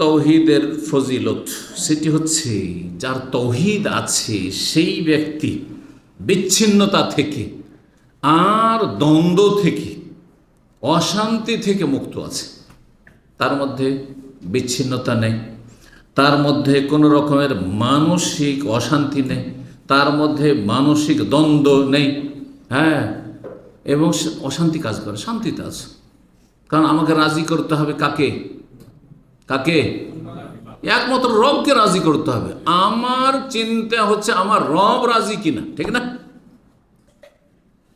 তৌহিদের ফজিলত সেটি হচ্ছে, যার তৌহিদ আছে সেই ব্যক্তি বিচ্ছিন্নতা থেকে আর দ্বন্দ্ব থেকে, অশান্তি থেকে মুক্ত আছে। তার মধ্যে বিচ্ছিন্নতা নেই, তার মধ্যে কোনো রকমের মানসিক অশান্তি নেই, তার মধ্যে মানসিক দ্বন্দ্ব নেই হ্যাঁ এবং অশান্তি কাজ করে, শান্তিতে আছে। কারণ আমাকে রাজি করতে হবে কাকে? কাকে? একমাত্র রবকে রাজি করতে হবে। আমার চিন্তা হচ্ছে আমার রব রাজি কিনা, ঠিক না?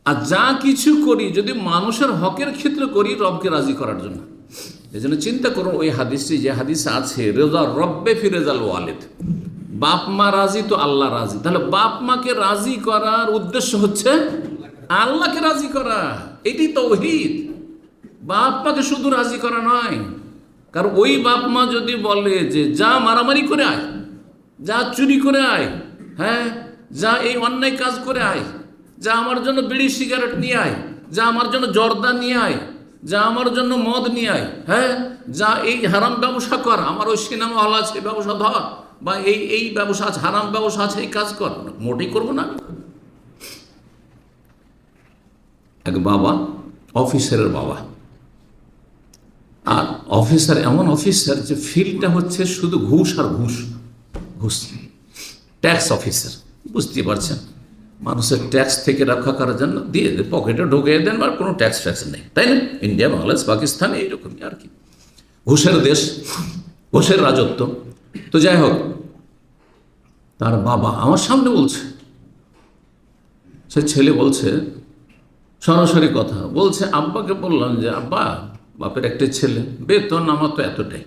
আর যা কিছু করি, যদি মানুষের হকের ক্ষেত্রে করি, রবকে রাজি করার জন্য। এই জন্য চিন্তা করুন, ওই হাদিসটি, যে হাদিস আছে, রেজা রব্বে ফিরেজাল ওয়ালেদ। বাপ মা রাজি তো আল্লাহ রাজি। তাহলে বাপ মাকে রাজি করার উদ্দেশ্য হচ্ছে আল্লাহকে রাজি করা। এটি তৌহিদ। বাপ মাকে শুধু রাজি করা নয় কারণ ওই বাপ মা যদি বলে যে, যা মারামারি করে আয়, যা চুরি করে আয় হ্যাঁ যা এই অন্যায় কাজ করে আয়, যা আমার জন্য বিড়ি সিগারেট নিয়ে আয়, যা আমার জন্য জর্দা নিয়ে আয়, যা আমার জন্য মদ নিয়ে আয় হ্যাঁ যা এই হারাম ব্যবসা কর, আমার ওই সিনেমা হল আছে, ব্যবসা ধর, বা এই এই ব্যবসা আছে, হারাম ব্যবসা আছে, এই কাজ কর। মোটেই করব না এক বাবা অফিসারের বাবা। আর অফিসার, এমন অফিসার যে ফিল্ডটা হচ্ছে শুধু ঘুষ আর ঘুষ ঘুষ ট্যাক্স অফিসার বুঝতে পারছেন? মানুষের ট্যাক্স থেকে রক্ষা করার জন্য দিয়ে দেন পকেটে ঢুকিয়ে দেন, আর কোনো ট্যাক্স ট্যাক্স নেই। তাই না? ইন্ডিয়া বাংলাদেশ পাকিস্তান এইরকমই আর কি। ঘুষের দেশ, ঘুষের রাজত্ব। তো যাই হোক, তার বাবা আমার সামনে বলছে, সে ছেলে বলছে, সরাসরি কথা, বলছে, আব্বাকে বললাম যে, আব্বা বাপের একটা ছেলে, বেতন আমার তো এতটাই।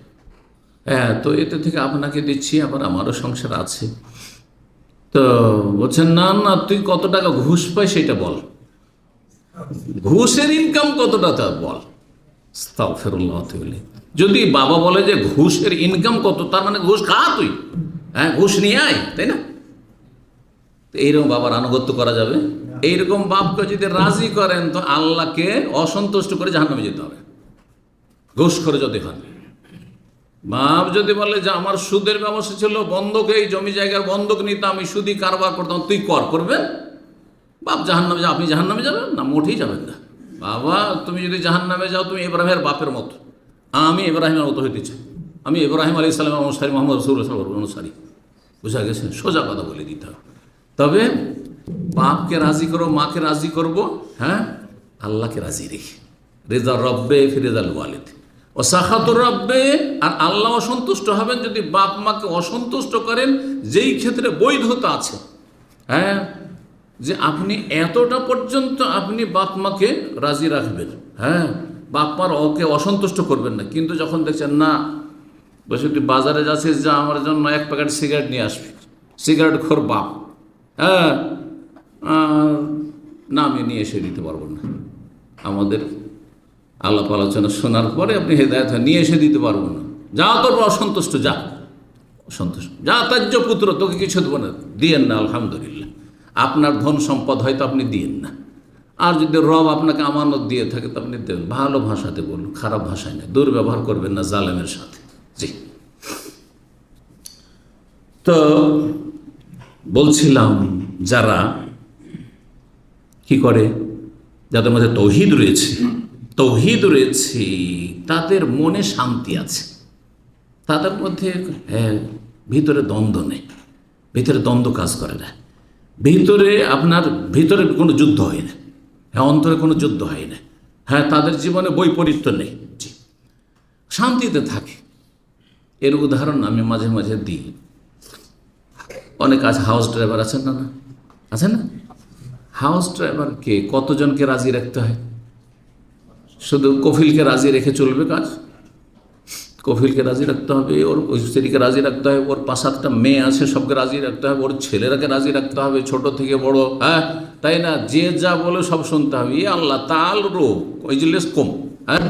হ্যাঁ তো এতে থেকে আপনাকে দিচ্ছি, আবার আমারও সংসার আছে। তো বলছেন, না না, তুই কত টাকা ঘুষ পাই সেটা বল। ঘুষের ইনকাম কতটা তা বল। যদি বাবা বলে যে ঘুষের ইনকাম কত, তার মানে ঘুষ খা তুই। হ্যাঁ ঘুষ নিয়ে আয়, তাই না? এইরকম বাবার আনুগত্য করা যাবে। এইরকম বাপকে যদি রাজি করেন, তো আল্লাহকে অসন্তুষ্ট করে জাহান্নামে যেতে হবে। ঘুষ করে যদি হন বাপ যদি বলে যে আমার সুদের ব্যবস্থা ছিল, বন্ধক, এই জমি জায়গার বন্ধক নিতে আমি সুদি কারবার করতাম, তুই কর, করবেন? বাপ জাহান্নামে যা, আপনি জাহান্নামে যাবেন? না, মোটেই যাবেন না। বাবা, তুমি যদি জাহান্নামে যাও, তুমি ইব্রাহিমের বাপের মতো। আমি ইব্রাহিমের মতো হইতে চাই। আমি ইব্রাহিম আলী ইসলামের অনুসারী, মোহাম্মদ রসুল অনুসারী। বুঝা গেছে? সোজা কথা বলে দিতে হবে। তবে বাপকে রাজি করো, মাকে রাজি করব হ্যাঁ? আল্লাহকে রাজি রেখে। রেজা রব্বে ফিরেজাল ওয়ালিদ। ও সাখাতুর আর আল্লাহ অসন্তুষ্ট হবেন যদি বাপ মাকে অসন্তুষ্ট করেন, যেই ক্ষেত্রে বৈধতা আছে। হ্যাঁ? যে আপনি এতটা পর্যন্ত আপনি বাপ মাকে রাজি রাখবেন। হ্যাঁ? বাপ মার ওকে অসন্তুষ্ট করবেন না। কিন্তু যখন দেখছেন, না বসে তুই বাজারে যাচ্ছিস যা, আমার জন্য এক প্যাকেট সিগারেট নিয়ে আসবি। সিগারেট খোর বাপ। হ্যাঁ? না, আমি নিয়ে এসে দিতে পারব না। আমাদের আলাপ আলোচনা শোনার পরে আপনি হেদায়ত নিয়ে এসে দিতে পারব না। যা তোর অসন্তুষ্ট, যা। অসন্তুষ্ট। যা তাজ্য পুত্র, তোকে কিছু দেবো না। দিয়েন না, আলহামদুলিল্লাহ। আপনার ধন সম্পদ হয়তো আপনি দিয়েন না। আর যদি রব আপনাকে আমানত দিয়ে থাকে, তো আপনি দেবেন। ভালো ভাষাতে বলুন, খারাপ ভাষায় না দুর্ব্যবহার করবেন না জালেমের সাথে। জি। তো বলছিলাম যারা কি করে? যাদের মধ্যে তৌহিদ রয়েছে তৌহিদ রয়েছে, তাদের মনে শান্তি আছে। তাদের মধ্যে ভিতরে দ্বন্দ্ব নেই, ভিতরে দ্বন্দ্ব কাজ করে না। ভিতরে আপনার, ভিতরে কোনো যুদ্ধ হয় না হ্যাঁ অন্তরে কোনো যুদ্ধ হয় না। হ্যাঁ তাদের জীবনে বৈপরীত্য নেই। শান্তিতে থাকে। এর উদাহরণ আমি মাঝে মাঝে দিই। অনেক আছে হাউস ড্রাইভার আছেন না না? আছেন না? হাউস ড্রাইভারকে কতজনকে রাজি রাখতে হয়? শুধু কফিলকে রাজি রেখে চলবে কাজ? কফিলকে রাজি রাখতে হবে, ওর স্ত্রীকে রাজি রাখতে হবে, ওর পাঁচ সাতটা মেয়ে আছে, সবকে রাজি রাখতে হবে, ওর ছেলেরাকে রাজি রাখতে হবে, ছোট থেকে বড় হ্যাঁ? তাই না? যে যা বলে সব শুনতে হবে। ই আল্লাহ, তাল রো ওই যে কম হ্যাঁ?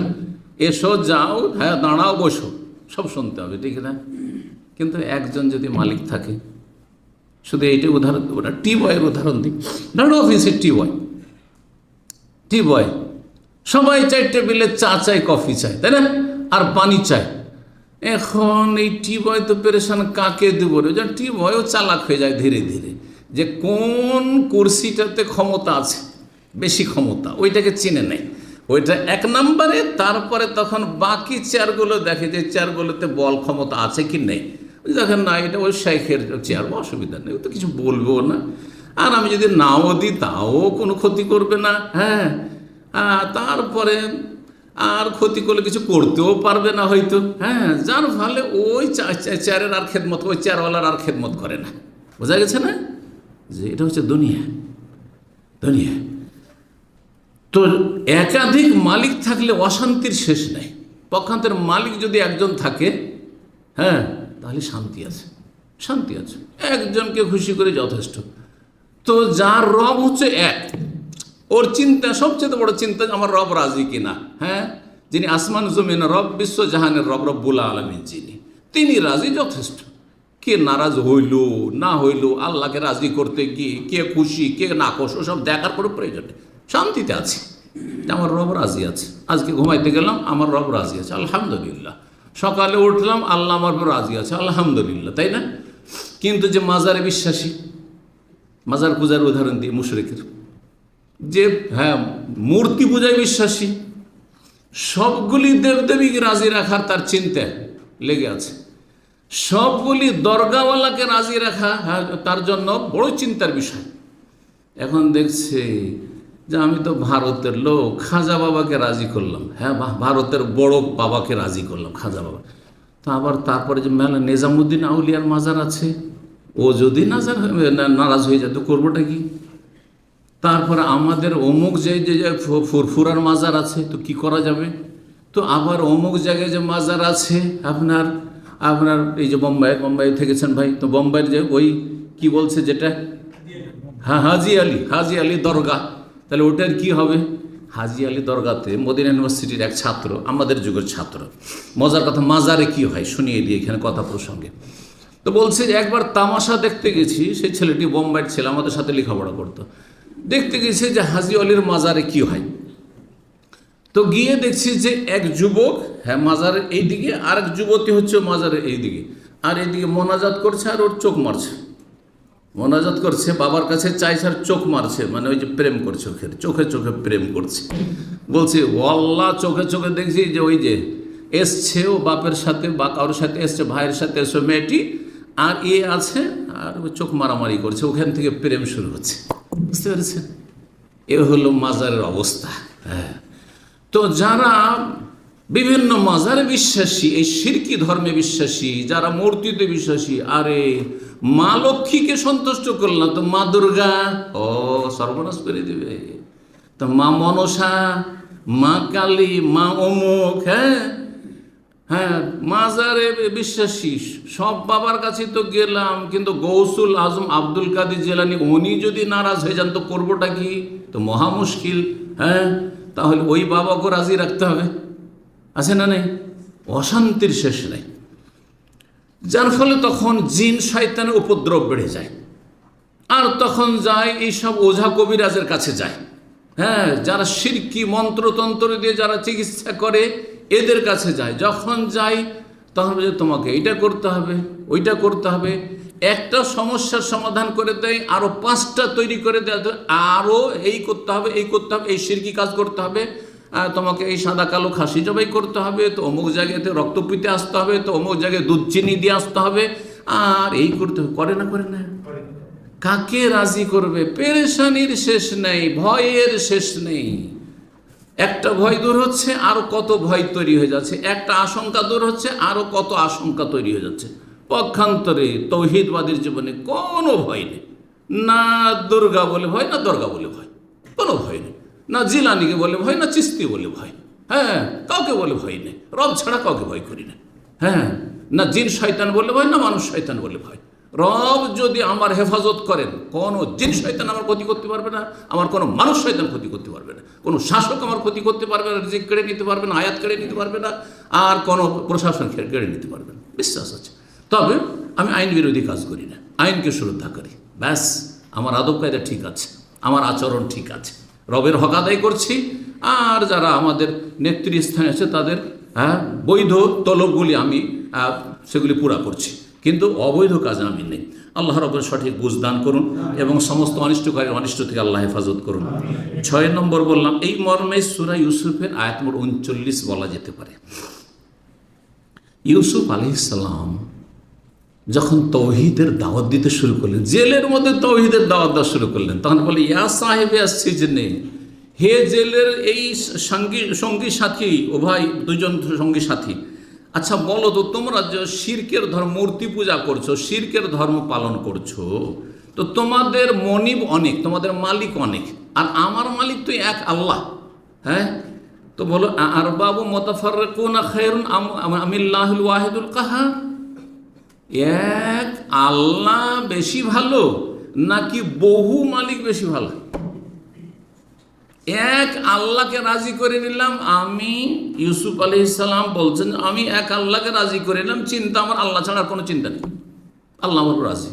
এসো, যাও হ্যাঁ দাঁড়াও, বসো, সব শুনতে হবে, ঠিক না? কিন্তু একজন যদি মালিক থাকে, শুধু এইটাই উদাহরণ দেবো না, টি বয়ের উদাহরণ দিই। ধরো অফিসের টি বয় টি বয় সবাই চাই টেবিলে চা চাই, কফি চাই, তাই না? আর পানি চাই। এখন এই টিবয় তো পেরেশান কাকে দেবো রে? যেন টিবয়ও চালাক হয়ে যায় ধীরে ধীরে। যে কোন কুর্সিটাতে ক্ষমতা আছে, বেশি ক্ষমতা, ওইটাকে চিনে নেয়। ওইটা এক নম্বরে, তারপরে তখন বাকি চেয়ারগুলো দেখে যে চেয়ারগুলোতে বল ক্ষমতা আছে কি নেই। দেখেন, না, এটা ওই শেখের চেয়ার অসুবিধা নেই, ও তো কিছু বলব না। আর আমি যদি নাও দিই, তাও কোনো ক্ষতি করবে না হ্যাঁ? তারপরে আর ক্ষতি করলে কিছু করতেও পারবে না হয়তো। হ্যাঁ যার ফলে ওই চেয়ারের আর খেদমত, ওই চেয়ারওয়ালার আর খেদমত করে না। বোঝা গেছে না? যে এটা হচ্ছে দুনিয়া। দুনিয়া। তো একাধিক মালিক থাকলে অশান্তির শেষ নেই। পক্ষান্তের মালিক যদি একজন থাকে হ্যাঁ তাহলে শান্তি আছে। শান্তি আছে। একজনকে খুশি করে যথেষ্ট। তো যার রব হচ্ছে এক। ওর চিন্তা, সবচেয়ে বড় চিন্তা আমার রব রাজি কিনা হ্যাঁ? যিনি আসমান জমিন রব, বিশ্ব জাহানের রব, রব্বুল আলমিন যিনি। তিনি রাজি যথেষ্ট। কে নারাজ হইল, না হইল, আল্লাহকে রাজি করতে গিয়ে কে খুশি, কে না খুশ ওসব দেখার কোনো প্রয়োজন নেই। শান্তিতে আছে। আমার রব রাজি আছে। আজকে ঘুমাইতে গেলাম, আমার রব রাজি আছে। আলহামদুলিল্লাহ। সকালে উঠলাম, আল্লাহ আমার রাজি আছে। আলহামদুলিল্লাহ, তাই না? কিন্তু যে মাজারে বিশ্বাসী, মাজার পূজার উদাহরণ দিয়ে মুশরিকের যে হ্যাঁ মূর্তি পূজায় বিশ্বাসী সবগুলি দেবদেবীকে রাজি রাখার তার চিন্তা লেগে আছে। সবগুলি দরগাওয়ালাকে রাজি রাখা হ্যাঁ, তার জন্য বড় চিন্তার বিষয়। এখন দেখছে যে আমি তো ভারতের লোক খাজা বাবাকে রাজি করলাম। হ্যাঁ ভারতের বড় বাবাকে রাজি করলাম খাজা বাবা। তো আবার তারপরে যে মেলা নিজামুদ্দিন আউলিয়ার মাজার আছে ও যদি নাজার নারাজ হয়ে যায় তো করবোটা কি? তারপরে আমাদের অমুক যে যে ফুরফুরার মাজার আছে, তো কি করা যাবে? তো আবার অমুক জায়গায় যে মাজার আছে, আপনার আপনার এই যে বোম্বাই বোম্বাই থেকেছেন ভাই, তো বোম্বাইয়ের যে ওই কি বলছে যেটা? হ্যাঁ হাজি আলী হাজি আলী দরগা। তাহলে ওটার কি হবে? হাজি আলী দরগাতে মদিনা ইউনিভার্সিটির এক ছাত্র, আমাদের যুগের ছাত্র। মজার কথা, মাজারে কি হয়? শুনিয়ে দিই এখানে কথা প্রসঙ্গে। তো বলছে যে, একবার তামাশা দেখতে গেছি, সেই ছেলেটি বোম্বাইয়ের ছেলে, আমাদের সাথে লেখাপড়া করতো। দেখতে গেছে যে হাজি আলীর মাজারে কি হয়। তো গিয়ে দেখছি যে এক যুবক হ্যাঁ মাজারের এই দিকে আর এক যুবতী হচ্ছে মাজারের এই দিকে আর এইদিকে মোনাজাত করছে আর ওর চোখ মারছে। মোনাজাত করছে, বাবার কাছে চাইছে আর চোখ মারছে মানে ওই যে প্রেম করছে ওখানে চোখে চোখে প্রেম করছে। বলছি ওয়াল্লা চোখে চোখে দেখছি যে ওই যে এসছে ও বাপের সাথে, বা কারোর সাথে এসছে, ভাইয়ের সাথে এসছে, মেয়েটি, আর এ আছে, আর চোখ মারামারি করছে, ওখান থেকে প্রেম শুরু হচ্ছে। বুঝতে পেরেছেন? এ হলো মাজারের অবস্থা। হ্যাঁ। তো যারা বিভিন্ন মাজারে বিশ্বাসী, এই সিরকি ধর্মে বিশ্বাসী, যারা মূর্তিতে বিশ্বাসী, আরে মা লক্ষ্মীকে সন্তুষ্ট করলাম তো মা দুর্গা, ও সর্বনাশ করে দেবে। তো মা মনসা, মা কালী, মা অমুক হ্যাঁ? হ্যাঁ মাজারে বিশ্বাসী, সব বাবার কাছে তো গেলাম, কিন্তু গৌসুল আজম আব্দুল কাদের জেলানি, উনি যদি নারাজ হয়ে যান, তো করবোটা কি? তো মহা মুশকিল হ্যাঁ? তাহলে ওই বাবাকে রাজি রাখতে হবে। আছে না নেই? অশান্তির শেষ নেই। যার ফলে তখন জিন শয়তানের উপদ্রব বেড়ে যায়। আর তখন যায় এইসব ওঝা কবিরাজের কাছে যায়। হ্যাঁ যারা সিরকি মন্ত্রতন্ত্র দিয়ে যারা চিকিৎসা করে এদের কাছে যায়। যখন যাই তখন বলে তোমাকে এইটা করতে হবে, ওইটা করতে হবে। একটা সমস্যার সমাধান করে দেয় আরও পাঁচটা তৈরি করে দেয় আরও এই করতে হবে, এই করতে হবে, এই সিরকি কাজ করতে হবে তোমাকে এই সাদা কালো খাসি জবাই করতে হবে, তো অমুক জায়গাতে রক্ত পিতে আসতে হবে, তো অমুক জায়গায় দুধ চিনি দিয়ে আসতে হবে, আর এই করতে হবে। করে না করে না? কাকে রাজি করবে? পেরেশানির শেষ নেই, ভয়ের শেষ নেই। একটা ভয় দূর হচ্ছে, আরও কত ভয় তৈরি হয়ে যাচ্ছে। একটা আশঙ্কা দূর হচ্ছে, আরও কত আশঙ্কা তৈরি হয়ে যাচ্ছে। পক্ষান্তরে তৌহিদবাদীর জীবনে কোনো ভয় নেই। না দুর্গা বলে ভয়, না দুর্গা বলে ভয়, কোনো ভয় নেই। না জিলানিকে বলে ভয়, না চিস্তি বলে ভয়। হ্যাঁ কাউকে বলে ভয় নেই। রব ছাড়া কাউকে ভয় করি না। হ্যাঁ না জিন শয়তান বলে ভয়, না মানুষ শয়তান বলে ভয়। রব যদি আমার হেফাজত করেন, কোনো জিন শয়তান আমার ক্ষতি করতে পারবে না, আমার কোনো মানুষ শয়তান ক্ষতি করতে পারবে না, কোনো শাসক আমার ক্ষতি করতে পারবে না, রিজিক কেড়ে নিতে পারবে না, আয়াত কেড়ে নিতে পারবে না, আর কোনো প্রশাসন কেড়ে কেড়ে নিতে পারবে না। বিশ্বাস আছে। তবে আমি আইন বিরোধী কাজ করি না, আইনকে শ্রদ্ধা করি। ব্যাস, আমার আদব কায়দা ঠিক আছে, আমার আচরণ ঠিক আছে, রবের হক আদায় করছি, আর যারা আমাদের নেতৃস্থানে আছে তাদের হ্যাঁ বৈধ তলবগুলি আমি সেগুলি পুরা করছি। কিন্তু অবৈধ কাজে আমি নেই। আল্লাহ রবের সঠিক বুঝদান করুন এবং সমস্ত অনিষ্টকারী অনিষ্ট থেকে আল্লাহ হেফাজত করুন। ছয় নম্বর বললাম, এই মর্মে সুরা ইউসুফের আয়াত উনচল্লিশ বলা যেতে পারে। ইউসুফ আলি যখন তৌহিদের দাওয়াত দিতে শুরু করলেন, জেলের মধ্যে তৌহিদের দাওয়াত দেওয়া শুরু করলেন, তখন বলে, ইয়া সাহেবে আসছি যে নেই হে জেলের এই সঙ্গী সঙ্গী সাথী, ও ভাই, দুজন সঙ্গী সাথী আচ্ছা বলো তো, তোমরা যে শির্কের ধর্ম মূর্তি পূজা করছ, শির্কের ধর্ম পালন করছ, তো তোমাদের মনিব অনেক, তোমাদের মালিক অনেক, আর আমার মালিক তো এক আল্লাহ হ্যাঁ? তো বলো আর বাবু মোতাফার খায়রুন আমিল্লাহুল ওয়াহিদুল কাহার? এক আল্লাহ বেশি ভালো, নাকি বহু মালিক বেশি ভালো? এক আল্লাহকে রাজি করে নিলাম। আমি ইউসুফ আলি ইসলাম বলছেন, আমি এক আল্লাহকে রাজি করে নিলাম, চিন্তা আমার আল্লাহ ছাড়া কোনো চিন্তা নেই। আল্লাহ আমার রাজি।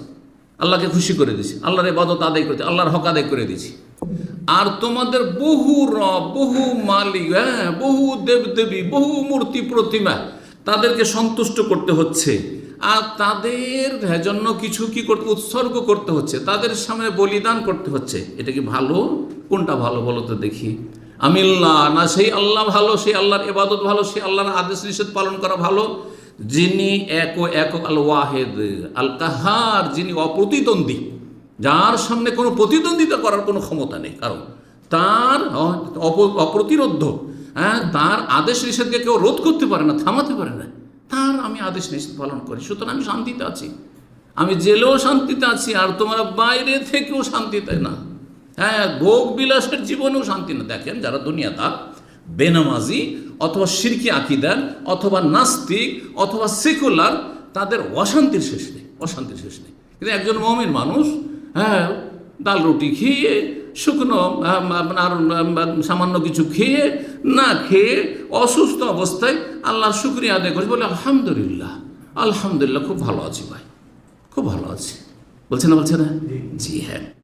আল্লাহকে খুশি করে দিয়েছি। আল্লাহর এবাদত আদায় করে আল্লাহর হক আদায় করে দিয়েছি। আর তোমাদের বহু রব, বহু মালিক হ্যাঁ বহু দেবদেবী, বহু মূর্তি প্রতিমা তাদেরকে সন্তুষ্ট করতে হচ্ছে। আর তাদের জন্য কিছু কি করতে, উৎসর্গ করতে হচ্ছে, তাদের সামনে বলিদান করতে হচ্ছে। এটা কি ভালো? কোনটা ভালো বলো তো দেখি। আমিল্লাহ না সেই আল্লাহ ভালো, সেই আল্লাহর এবাদত ভালো, সেই আল্লাহর আদেশ নিষেধ পালন করা ভালো। যিনি এক ও এক আল ওয়াহেদ, আল কাহার, যিনি অপ্রতিদ্বন্দ্বী। যার সামনে কোনো প্রতিদ্বন্দ্বিতা করার কোনো ক্ষমতা নেই। কারণ তার অপ- অপ্রতিরোধ্য হ্যাঁ তার আদেশ নিষেধকে কেউ রোধ করতে পারে না, থামাতে পারে না। তার আমি আদেশ নিষেধ পালন করি। সুতরাং আমি শান্তিতে আছি। আমি জেলেও শান্তিতে আছি, আর তোমরা বাইরে থেকেও শান্তিতে না। হ্যাঁ ভোগ বিলাসের জীবনেও শান্তি না। দেখেন যারা দুনিয়াদার বেনামাজি অথবা সিরকি আকিদার অথবা নাস্তিক অথবা সেকুলার তাদের অশান্তির শেষ নেই অশান্তির শেষ নেই। কিন্তু একজন মমিন মানুষ হ্যাঁ ডাল রুটি খেয়ে শুকনো আপনার সামান্য কিছু খেয়ে না খেয়ে অসুস্থ অবস্থায় আল্লাহ শুক্রিয়া আদায় করছে বলে আলহামদুলিল্লাহ আলহামদুলিল্লাহ খুব ভালো আছি ভাই খুব ভালো আছি। বলছে না বলছে না? জি হ্যাঁ।